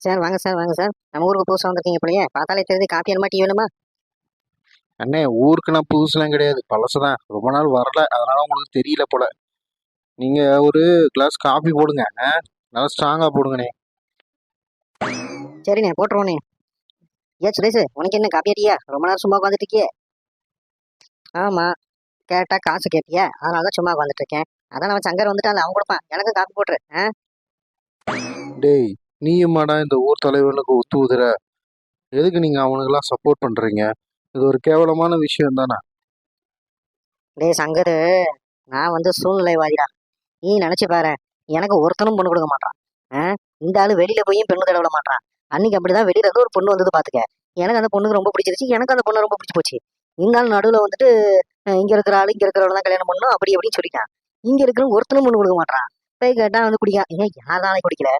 Sir வாங்க sir வாங்க sir. நம்ம ஊருக்கு புதுசாக வந்திருக்கீங்க போலயே. பார்த்தாலே தெரியுது காப்பி வேணுமா டீ வேணுமா? அண்ணே ஊருக்கு நான் புதுசுலாம் கிடையாது. பழசுதான் ரொம்ப நாள் வரல. அதனால உங்களுக்கு தெரியல போல. நீங்க ஒரு கிளாஸ் காஃபி போடுங்க? நல்லா ஸ்ட்ராங்கா போடுங்கண்ணே. சரிண்ணே போட்டுருவோண்ணே. ஏன் சுரேஷ் உனக்கு என்ன காப்பியா டீயா ரொம்ப நேரம் சும்மா உட்காந்துட்டு இருக்கியே ஆமாம் கேட்டால் காசு கேட்பியா அதனால தான் சும்மா உட்காந்துட்டு இருக்கேன் அதான் அவன் சங்கர் வந்துட்டான் அவன் கொடுப்பான். எனக்கும் காப்பி போட்டுரு. ஆ? டேய் நீயுமாடா இந்த ஊர் தலைவனுக்கு ஒத்துவுதுற? எதுக்கு நீங்க அவனுக்கெல்லாம் சப்போர்ட் பண்றீங்க? இது ஒரு கேவலமான விஷயம் தானே. டேய் சங்கரு நான் வந்து சூழ்நிலைவாதிடா. நீ நினச்சி பாரு எனக்கு ஒருத்தனும் பொண்ணு கொடுக்க மாட்டான் ஆ? இந்த ஆள் வெளியில போயும் பெண்ணு தேட மாட்டான் அன்னைக்கு அப்படிதான் வெளியில இருந்து ஒரு பொண்ணு வந்தது பார்த்துக்க எனக்கு அந்த பொண்ணுக்கு ரொம்ப பிடிச்சிருச்சு எனக்கு அந்த பொண்ணு ரொம்ப பிடிச்சி போச்சு. இருந்தாலும் நடுவில் நடுவுல வந்துட்டு இங்கே இங்க இருக்கிற ஆளு இங்க இருக்கிறவள தான் கல்யாணம் பண்ணணும் அப்படி அப்படின்னு சொல்லிட்டான். இங்க இருக்கிற ஒருத்தனும் பொண்ணு கொடுக்க மாட்டான் போய் கேட்டா வந்து குடிக்கான் ஏன் யாராலே குடிக்கல?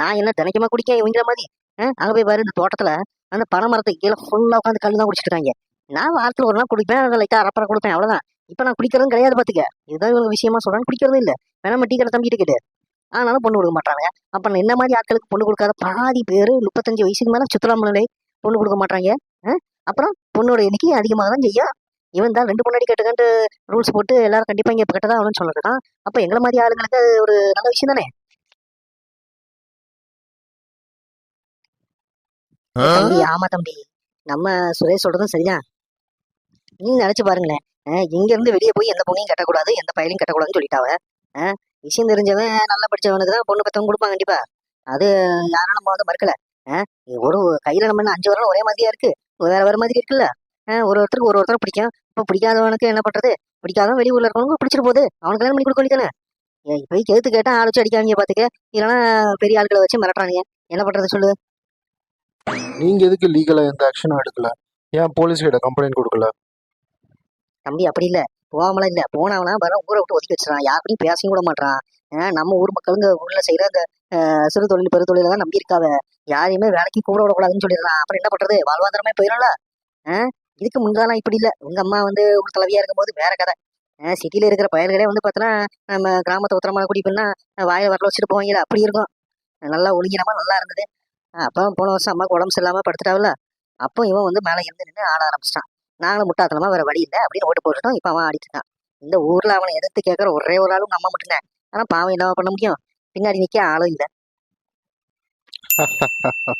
நான் என்ன தினைக்குமா குடிக்க இவங்கிற மாதிரி? ஆ, அங்க போய் பாரு இந்த தோட்டத்துல அந்த பனை மரத்துக்கு கீழே ஃபுல்லா உட்காந்து கல்லு தான் குடிச்சிட்டு இருக்காங்க. நான் வாரத்துல ஒரு நாள் குடிப்பேன் அதை லைட்டா அரப்பரை கொடுப்பேன் அவ்வளவுதான். இப்ப நான் குடிக்கிறதும் கிடையாது பாத்துக்க. இதுதான் இவங்க விஷயமா சொல்றாங்க. குடிக்கிறதும் இல்ல. வேணாம டீ கடை தம்பிட்டு கேட்டு ஆனாலும் பொண்ணு கொடுக்க மாட்டாங்க அப்ப நான் என்ன மாதிரி ஆட்களுக்கு பொண்ணு கொடுக்காத? பாதி பேரு முப்பத்தஞ்சு வயசுக்கு மேல சுற்றுலாமலை பொண்ணு கொடுக்க மாட்டாங்க. அப்புறம் பொண்ணோட எண்ணிக்கை அதிகமாக தான் செய்யும். இவன் தான் ரெண்டு பொண்ணாடி கேட்டுக்கண்டு ரூல்ஸ் போட்டு எல்லாரும் கண்டிப்பா இங்க கட்டதான் அவனு சொல்லிருக்கான் அப்போ எங்களை மாதிரி ஆளுங்களுக்கு ஒரு நல்ல விஷயம் தானே? தம்பி ஆமா தம்பி. நம்ம சுரேஷ் சொல்றதும் சரிதான். நீ நினைச்சு பாருங்களேன். இங்க இருந்து வெளியே போய் எந்த பொண்ணையும் கட்டக்கூடாது எந்த பயலையும் கட்டக்கூடாதுன்னு சொல்லிட்டாவ. விஷயம் தெரிஞ்சவன் நல்லா படிச்சவனுக்கு தான் பொண்ணு பத்தவங்க கொடுப்பாங்க கண்டிப்பா. அது யாரும் நம்ம வந்து மறுக்கல. ஒரு கையில நம்ம அஞ்சு வரலாம் ஒரே மாதிரியா இருக்கு. வேற வேற மாதிரி இருக்குல்ல. ஒரு ஒருத்தருக்கு ஒரு ஒருத்தர் பிடிக்கும். இப்ப பிடிக்காதவனுக்கு என்ன பண்றது? பிடிக்காதவன் வெளியூர்ல இருக்கவனுக்கு பிடிச்சிட்டு போகுது. அவனுக்கு கல்யாணம் பண்ணி கொடுக்க வேண்டியதானே? போய் கேத்து கேட்டா ஆள் வச்சு அடிக்காங்க பாத்துக்க. இல்லைன்னா பெரிய ஆட்களை வச்சு மிரட்டுறானுங்க. என்ன பண்றது சொல்லு? நீங்க எதுக்கு லீகலாக எந்த ஆக்ஷனும் எடுக்கல? ஏன் போலீஸ் கிட்ட கம்ப்ளைண்ட் கொடுக்கல? தம்பி அப்படி இல்லை. போகாமலாம் இல்லை. போனவனா வர ஊரை விட்டு ஒதுக்கி வச்சிடறான் யாருக்கும் பேசவும் கூட மாட்டான் ஆஹ் நம்ம ஊர் மக்களுங்க ஊரில் செய்யற அந்த சிறு தொழில் பெரு தொழில தான் நம்பி இருக்காவ. யாரையுமே வேலைக்கு கூட விடக்கூடாதுன்னு சொல்லிடுறான் அப்புறம் என்ன பண்ணுறது வாழ்வாதாரமே போயிடும்ல. ஆஹ் இதுக்கு முந்தாலாம் இப்படி இல்லை. உங்க அம்மா வந்து ஒரு தலைவியா இருக்கும்போது வேற கதை. ஆஹ் இருக்கிற பயல்களே வந்து பார்த்தோன்னா நம்ம கிராமத்தை உத்தரமான குடி பண்ணா வாயை வரல வச்சுட்டு போவாங்கல்ல அப்படி இருக்கும். நல்லா ஒழுங்கினமா நல்லா இருந்தது. அப்போ போன வருஷம் அம்மாவுக்கு உடம்பு சரியில்லாமல் படுத்துட்டாவில்ல அப்போ இவன் வந்து மேலே இருந்து நின்று ஆட ஆரம்பிச்சிட்டான். நாங்களும் முட்டாத்தனமா வேற வழி இல்லை அப்படின்னு ஓட்டு போட்டுட்டோம். இப்போ அவன் ஆடிட்டு இருக்கான். இந்த ஊரில் அவனை எதிர்த்து கேட்குற ஒரே ஒரு ஆளும் அம்மா மட்டும்தான் ஆனால் பாவம் என்ன பண்ண முடியும்? பின்னாடி நிற்க ஆளும் இல்லை.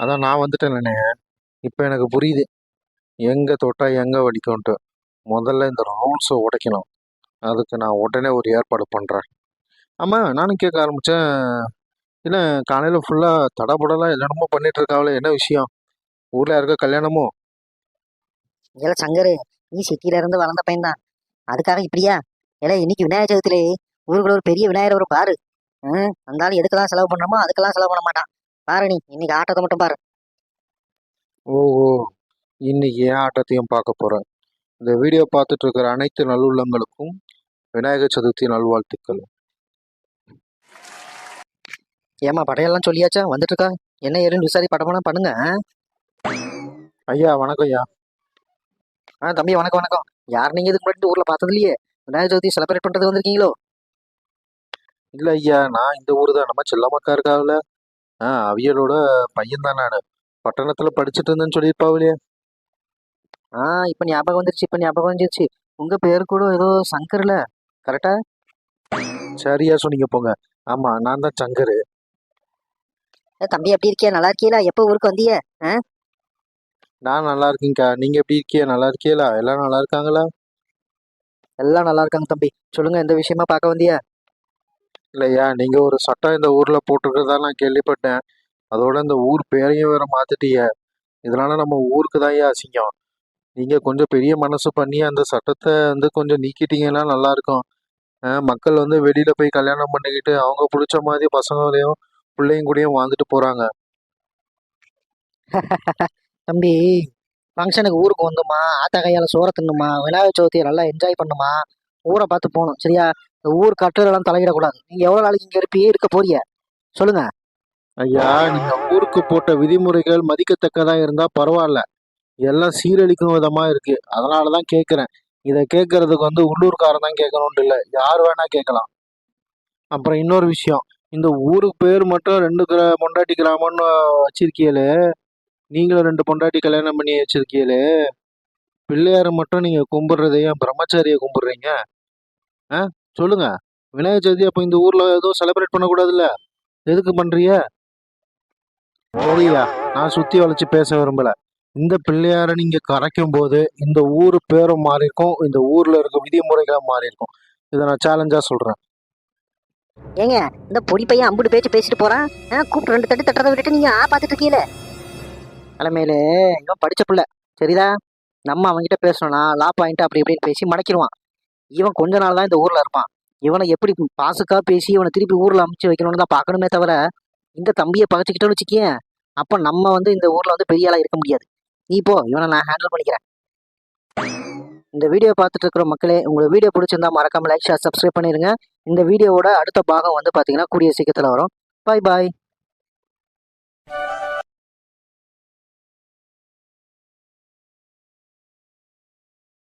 அதான் நான் வந்துட்டேன் இப்போ எனக்கு புரியுது. எங்கே தொட்டால் எங்கே வலிக்கும்ட்டு முதல்ல இந்த ரூல்ஸை உடைக்கணும். அதுக்கு நான் உடனே ஒரு ஏற்பாடு பண்ணுறேன் ஆமாம் நானும் கேட்க ஆரம்பித்தேன் என்ன காலையில ஃபுல்லா தடபுடலாம் என்னென்னமோ பண்ணிட்டு இருக்காங்களே என்ன விஷயம்? ஊர்ல யாருக்கா கல்யாணமோ? இல்ல சங்கரு நீ சிட்டில இருந்து வளர்ந்த பையன்தான். அதுக்காக இப்படியா? ஏல இன்னைக்கு விநாயகர் சதுர்த்திலே ஊருக்குள்ள ஒரு பெரிய விநாயகர் ஒரு பாரு. ஹம், அந்த ஆள் எதுக்கெல்லாம் செலவு பண்றோமோ அதுக்கெல்லாம் செலவு பண்ண மாட்டான். பாரு நீ இன்னைக்கு ஆட்டத்தை மட்டும் பாரு. ஓஹோ இன்னைக்கு ஏன் ஆட்டத்தையும் பார்க்க போறேன் இந்த வீடியோ பார்த்துட்டு இருக்கிற அனைத்து நல்லுள்ளங்களுக்கும் விநாயகர் சதுர்த்தி நல்வாழ்த்துக்கள். ஏமா படையெல்லாம் சொல்லியாச்சா? வந்துட்டு இருக்கா என்ன ஏதுன்னு விசாரி படமெல்லாம் பண்ணுங்க? ஐயா வணக்கம் ஐயா. ஆ தம்பி வணக்கம் வணக்கம். யார் நீங்க இதுக்கு முன்னாடி ஊர்ல பார்த்தது இல்லையே விநாயகர் சதுர்த்தி செலிப்ரேட் பண்றது வந்திருக்கீங்களோ? இல்ல ஐயா நான் இந்த ஊர் தான். நம்ம செல்லமக்கா இருக்காவில ஆ அவியலோட பையன் தான் நான். பட்டணத்துல படிச்சுட்டு இருந்தேன்னு சொல்லியிருப்பாவிலே ஆ இப்ப ஞாபகம் வந்துருச்சு இப்ப ஞாபகம் வந்துருச்சு. உங்க பேரு கூட ஏதோ சங்கர்ல கரெக்டா சரியா சொன்னீங்க போங்க. ஆமா நான் தான் சங்கரு. தம்பி எப்படி இருக்கியா? நல்லா இருக்கீங்களா எப்போ ஊருக்கு வந்தீங்க நான் நல்லா இருக்கேன்க்கா நீங்க எப்படி இருக்கீங்க? நல்லா இருக்கீங்களா எல்லாம் நல்லா இருக்காங்களா? எல்லாம் நல்லா இருக்காங்க தம்பி. சொல்லுங்க எந்த விஷயமா பார்க்க வந்தியா? இல்லையா நீங்க ஒரு சட்டம் இந்த ஊர்ல போட்டிருக்கிறதா நான் கேள்விப்பட்டேன். அதோட இந்த ஊர் பேரையும் வேற மாத்திட்டீங்க இதனால நம்ம ஊருக்கு தான் அசிங்கம். நீங்க கொஞ்சம் பெரிய மனசு பண்ணி அந்த சட்டத்தை வந்து கொஞ்சம் நீக்கிட்டீங்கன்னா நல்லா இருக்கும். மக்கள் வந்து வெளியில போய் கல்யாணம் பண்ணிக்கிட்டு அவங்க பிடிச்ச மாதிரி பசங்களையும் பிள்ளையும் கூடயும் வாழ்ந்துட்டு போறாங்க. தம்பி ஃபங்க்ஷனுக்கு ஊருக்கு வந்தோமா? ஆத்தா கையால சோற தின்னுமா? விநாயகர் சதுர்த்தியை நல்லா என்ஜாய் பண்ணுமா? ஊரை பார்த்து போகணும் சரியா? இந்த ஊர் கட்டுறதெல்லாம் தலையிடக்கூடாது. நீங்க எவ்வளவு நாளைக்கு இங்க இருப்பீங்க இருக்க போறிய? சொல்லுங்க. ஐயா நீங்க ஊருக்கு போட்ட விதிமுறைகள் மதிக்கத்தக்கதா இருந்தா பரவாயில்ல. எல்லாம் சீரழிக்கும் விதமா இருக்கு. அதனாலதான் கேக்குறேன். இதை கேட்கறதுக்கு வந்து உள்ளூர்காரன் தான் கேட்கணும்னு இல்லை. யார் வேணா கேட்கலாம். அப்புறம் இன்னொரு விஷயம். இந்த ஊருக்கு பேர் மட்டும் ரெண்டு கிரா பொண்டாட்டி கிராமம்னு வச்சிருக்கீங்களே. நீங்களும் ரெண்டு பொண்டாட்டி கல்யாணம் பண்ணி வச்சிருக்கீங்களே. பிள்ளையாரை மட்டும் நீங்கள் கும்பிட்றதையும் ஏன் பிரம்மச்சாரியை கும்பிடுறீங்க? ஆ? சொல்லுங்க. விநாயகர் சதுர்த்தி அப்போ இந்த ஊரில் எதுவும் செலிப்ரேட் பண்ணக்கூடாதுல்ல? எதுக்கு பண்றீங்க? சரியா. நான் சுற்றி வளைச்சி பேச விரும்பல. இந்த பிள்ளையாரை நீங்கள் கரைக்கும் போது இந்த ஊர் பேரும் மாறியிருக்கும். இந்த ஊரில் இருக்க விதிமுறைகளும் மாறியிருக்கும். இதை நான் சேலஞ்சாக சொல்கிறேன் ஏங்க இந்த பொடி பையன் அம்புட்டு பேச்சு பேசிட்டு போறான். கூப்பிட்டு ரெண்டு தட்டு தட்டுறதை விட்டுட்டு நீங்க ஆ பார்த்துட்டு இருக்கீங்களே தலைமையில இவன் படிச்ச பிள்ளை. சரிதா நம்ம அவன்கிட்ட பேசணும்னா லா பாயிண்ட் அப்படி இப்படின்னு பேசி மடக்கிடுவான். இவன் கொஞ்ச நாள் தான் இந்த ஊர்ல இருப்பான். இவனை எப்படி பாசுக்கா பேசி இவனை திருப்பி ஊர்ல அமுச்சு வைக்கணும்னு தான் பார்க்கணுமே தவிர இந்த தம்பியை பகச்சிக்கிட்டோன்னு வச்சுக்கேன் அப்ப நம்ம வந்து இந்த ஊர்ல வந்து பெரிய ஆளா இருக்க முடியாது. நீ போ இவனை நான் ஹேண்டில் பண்ணிக்கிறேன். இந்த வீடியோ பார்த்துட்டு இருக்கிற மக்களே உங்களுக்கு வீடியோ பிடிச்சிருந்தா மறக்காம லைக் ஷேர் சப்ஸ்கிரைப் பண்ணிடுங்க இந்த வீடியோவோட அடுத்த பாகம் வந்து பார்த்தீங்கன்னா கூடிய சீக்கிரத்தில் வரும். பாய் பாய்